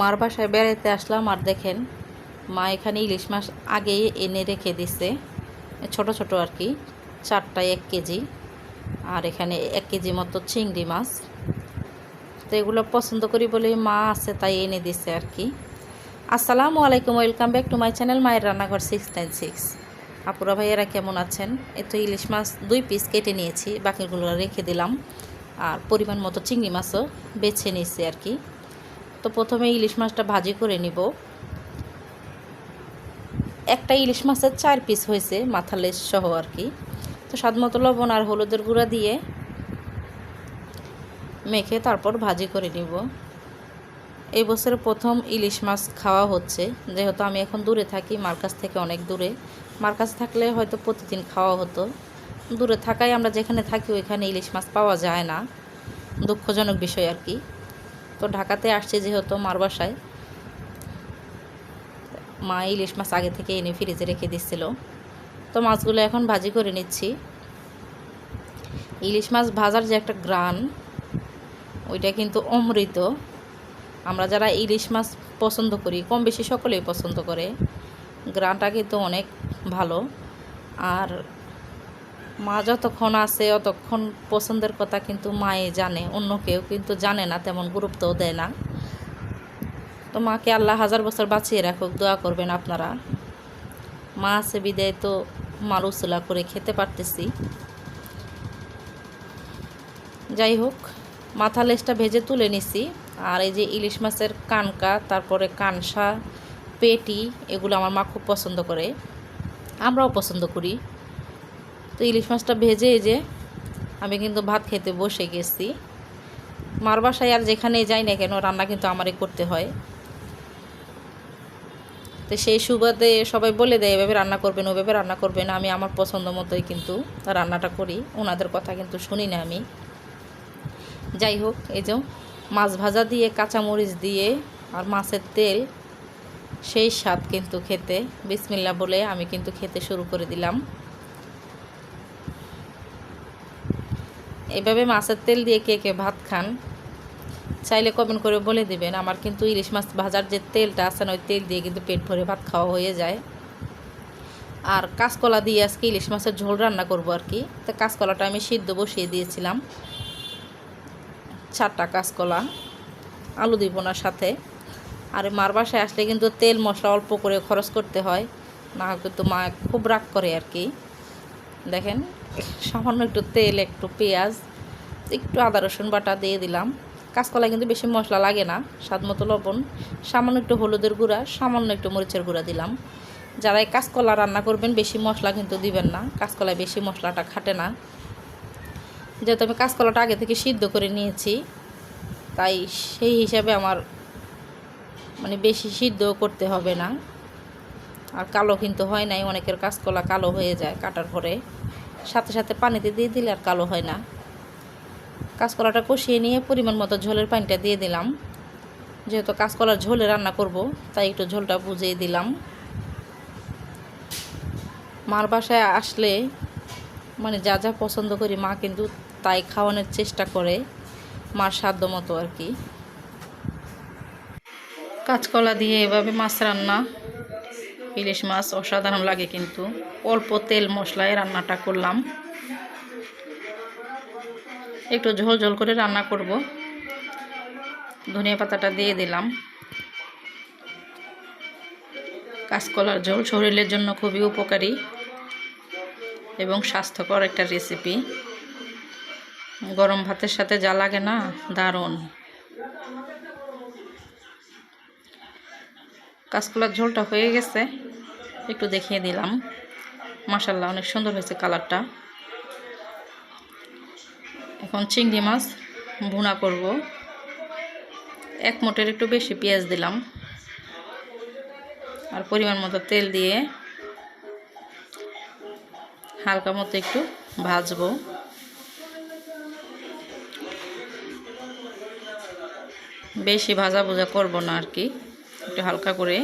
মার বাসায় বেড়াতে আসলাম আর দেখেন, মা এখানে ইলিশ মাছ আগেই এনে রেখে দিছে। ছোট ছোট আর কি, চারটায় এক কেজি। আর এখানে এক কেজি মতো চিংড়ি মাছ। তো এগুলো পছন্দ করি বলে মা আছে তাই এনে দিছে আর কি। আসসালামু আলাইকুম, welcome back to my channel, মায়ের রান্নাঘর সিক্স নাইন সিক্স আপুরা ভাইয়েরা কেমন আছেন? এ তো ইলিশ মাছ দুই পিস কেটে নিয়েছি, বাকিগুলো রেখে দিলাম। আর পরিমাণ মতো চিংড়ি মাছও বেছে নিয়েছি আর কি। তো প্রথমে ইলিশ মাছটা ভাজি করে নিব। একটা ইলিশ মাছের চার পিস হয়েছে মাথা লেস সহ আর কি। তো স্বাদ মতো লবণ আর হলুদের গুঁড়া দিয়ে মেখে তারপর ভাজি করে নিব। এই বছরে প্রথম ইলিশ মাছ খাওয়া হচ্ছে। যেহেতু আমি এখন দূরে থাকি, মার কাছ থেকে অনেক দূরে। মার কাছে থাকলে হয়তো প্রতিদিন খাওয়া হতো। দূরে থাকায় আমরা যেখানে থাকি ওইখানে ইলিশ মাছ পাওয়া যায় না। দুঃখজনক বিষয় আর কি। তো ঢাকাতে আসছে যেহেতু মার বাসায়। মা ইলিশ মাছ আগে থেকে এনে ফ্রিজে রেখে দিচ্ছিল। তো মাছগুলো এখন ভাজি করে নিচ্ছি। ইলিশ মাছ ভাজার যে একটা গ্রান, ওইটা কিন্তু অমৃত। আমরা যারা ইলিশ মাছ পছন্দ করি কম বেশি সকলেই পছন্দ করে। গ্রানটা কিন্তু অনেক ভালো। আর মা যতক্ষণ আছে, অতক্ষণ পছন্দের কথা কিন্তু মায়ে জানে, অন্য কেউ কিন্তু জানে না, তেমন গুরুত্বও দেয় না। তো মাকে আল্লাহ হাজার বছর বাঁচিয়ে রাখুক, দোয়া করবেন আপনারা। মা আছে বিদায়, তো মারুসুলা করে খেতে পারতেছি। যাই হোক, মাথা লেজটা ভেজে তুলে নিছি। আর এই যে ইলিশ মাছের কানকা, তারপরে কানসা, পেটি, এগুলো আমার মা খুব পছন্দ করে। আমরাও পছন্দ করি। তো ইলিশ মাছটা ভেজে এই যে আমি কিন্তু ভাত খেতে বসে গেছি। মার বাসায় আর যেখানে যাই না কেন, রান্না কিন্তু আমারই করতে হয়। তো সেই সুবাদে সবাই বলে দেয়, এভাবে রান্না করবেন, ওভাবে রান্না করবেন। আমি আমার পছন্দ মতোই কিন্তু রান্নাটা করি, ওনাদের কথা কিন্তু শুনি না আমি। যাই হোক, এই যে মাছ ভাজা দিয়ে, কাঁচামরিচ দিয়ে আর মাছের তেল, সেই স্বাদ কিন্তু খেতে। বিসমিল্লা বলে আমি কিন্তু খেতে শুরু করে দিলাম। এভাবে মাছের তেল দিয়ে কে কে ভাত খান, চাইলে কমেন্ট করে বলে দিবেন। আমার কিন্তু ইলিশ মাছ ভাজার যে তেলটা আছে না, ওই তেল দিয়ে কিন্তু পেট ভরে ভাত খাওয়া হয়ে যায়। আর কাঁচকলা দিয়ে আজকে ইলিশ মাছের ঝোল রান্না করব আর কি। তো কাঁচকলাটা আমি সিদ্ধ বসিয়ে দিয়েছিলাম। চারটা কাঁচকলা, আলু দিব না সাথে। আর মার বাসায় আসলে কিন্তু তেল মশলা অল্প করে খরচ করতে হয়, না কিন্তু মা খুব রাগ করে আর কি। দেখেন সামান্য একটু তেল, একটু পেঁয়াজ, একটু আদা, রসুন বাটা দিয়ে দিলাম। কাঁচকলা কিন্তু বেশি মশলা লাগে না, স্বাদ মতো লবণ। সামান্য একটু হলুদের গুঁড়া, সামান্য একটু মরিচের গুঁড়া দিলাম। যারা এই কাঁচকলা রান্না করবেন, বেশি মশলা কিন্তু দিবেন না। কাঁচকলায় বেশি মশলাটা খাটে না। যেহেতু আমি কাঁচকলাটা আগে থেকে সিদ্ধ করে নিয়েছি, তাই সেই হিসাবে আমার মানে বেশি সিদ্ধ করতে হবে না। আর কালো কিন্তু হয় নাই, অনেকের কাঁচকলা কালো হয়ে যায় কাটার পরে। সাথে সাথে পানিতে দিয়ে দিলে আর কালো হয় না। কাঁচকলাটা কষিয়ে নিয়ে পরিমাণ মতো ঝোলের পানিটা দিয়ে দিলাম। যেহেতু কাঁচকলার ঝোলে রান্না করব, তাই একটু ঝোলটা বুঝিয়ে দিলাম। মার বাসায় আসলে মানে যা যা পছন্দ করি মা কিন্তু তাই খাওয়ানোর চেষ্টা করে, মার সাধ্য মতো আর কি। কাঁচকলা দিয়ে এভাবে মাছ রান্না ইলিশ মাছ অসাধারণ লাগে কিন্তু। অল্প তেল মশলায় রান্নাটা করলাম। একটু ঝোল ঝোল করে রান্না করব। ধনিয়া পাতাটা দিয়ে দিলাম। কাঁচকলার ঝোল শরীরের জন্য খুবই উপকারী এবং স্বাস্থ্যকর একটা রেসিপি গরম ভাতের সাথে যা লাগে না, দারুণ। কাঁচকলার ঝোলটা হয়ে গেছে। একটু দেখিয়ে দিলাম। মাসাল্লাহ অনেক সুন্দর হয়েছে কালারটা। এখন চিংড়ি মাছ ভুনা করব। এক মোটের একটু বেশি পেঁয়াজ দিলাম। আর পরিমাণ মতো তেল দিয়ে হালকা মতো একটু ভাজবো। বেশি ভাজা ভুজা করব না আর কি। একটু হালকা করে।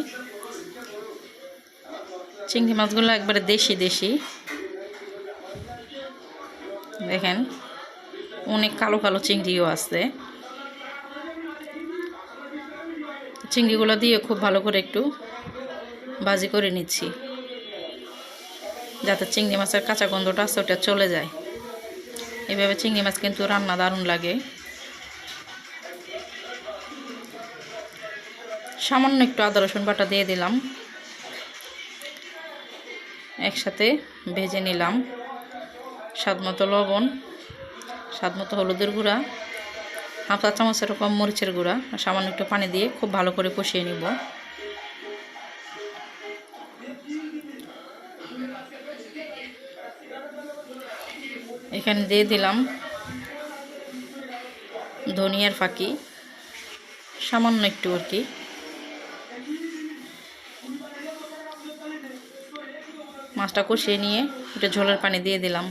চিংড়ি মাছগুলো একবারে দেশি দেশি। দেখেন, অনেক কালো কালো চিংড়িও আছে। চিংড়িগুলো দিয়ে খুব ভালো করে একটু ভাজি করে নিচ্ছি। যাতে চিংড়ি মাছের কাঁচা গন্ধটা আছে, ওটা চলে যায়। এভাবে চিংড়ি মাছ কিন্তু রান্না দারুণ লাগে। সামান্য একটু আদা, রসুন বাটা দিয়ে দিলাম। একসাথে ভেজে নিলাম। স্বাদ মতো লবণ স্বাদ মতো হলুদের গুঁড়া, হাফ চা চামচ এরকম মরিচের গুঁড়া সামান্য একটু পানি দিয়ে খুব ভালো করে কষিয়ে নিব। এখানে দিয়ে দিলাম ধনিয়ার ফাঁকি, সামান্য একটু আর কি। মাছটা কষিয়ে নিয়ে একটু ঝোলের পানি দিয়ে দিলাম।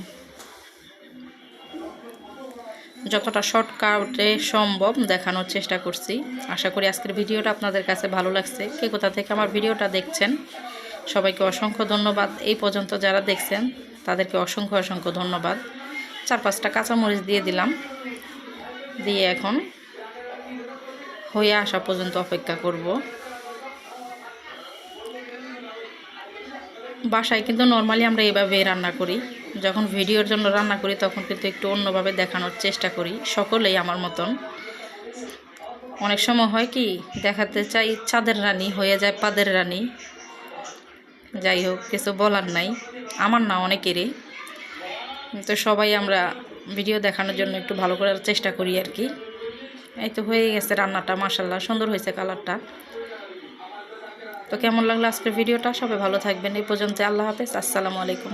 যতটা শর্টকাটে সম্ভব দেখানোর চেষ্টা করছি। আশা করি আজকের ভিডিওটা আপনাদের কাছে ভালো লাগছে। কে কোথা থেকে আমার ভিডিওটা দেখছেন, সবাইকে অসংখ্য ধন্যবাদ। এই পর্যন্ত যারা দেখছেন, তাদেরকে অসংখ্য অসংখ্য ধন্যবাদ। চার পাঁচটা কাঁচামরিচ দিয়ে দিলাম। দিয়ে এখন হয়ে আসা পর্যন্ত অপেক্ষা করব। বাসায়, কিন্তু নর্মালি আমরা এইভাবে রান্না করি। যখন ভিডিওর জন্য রান্না করি, তখন কিন্তু একটু অন্যভাবে দেখানোর চেষ্টা করি, সকলেই আমার মতন। অনেক সময় হয় কি, দেখাতে চাই চাঁদের রানী, হয়ে যায় পাদের রানী। যাই হোক, কিছু বলার নাই। আমার না অনেকেরই। তো সবাই আমরা ভিডিও দেখানোর জন্য একটু ভালো করার চেষ্টা করি আর কি। এই তো হয়ে গেছে রান্নাটা মাসাল্লাহ সুন্দর হয়েছে কালারটা তো কেমন লাগল আজকের ভিডিওটা? সবাই ভালো থাকবেন। এই পর্যন্ত আল্লাহ হাফেজ। আসসালামু আলাইকুম।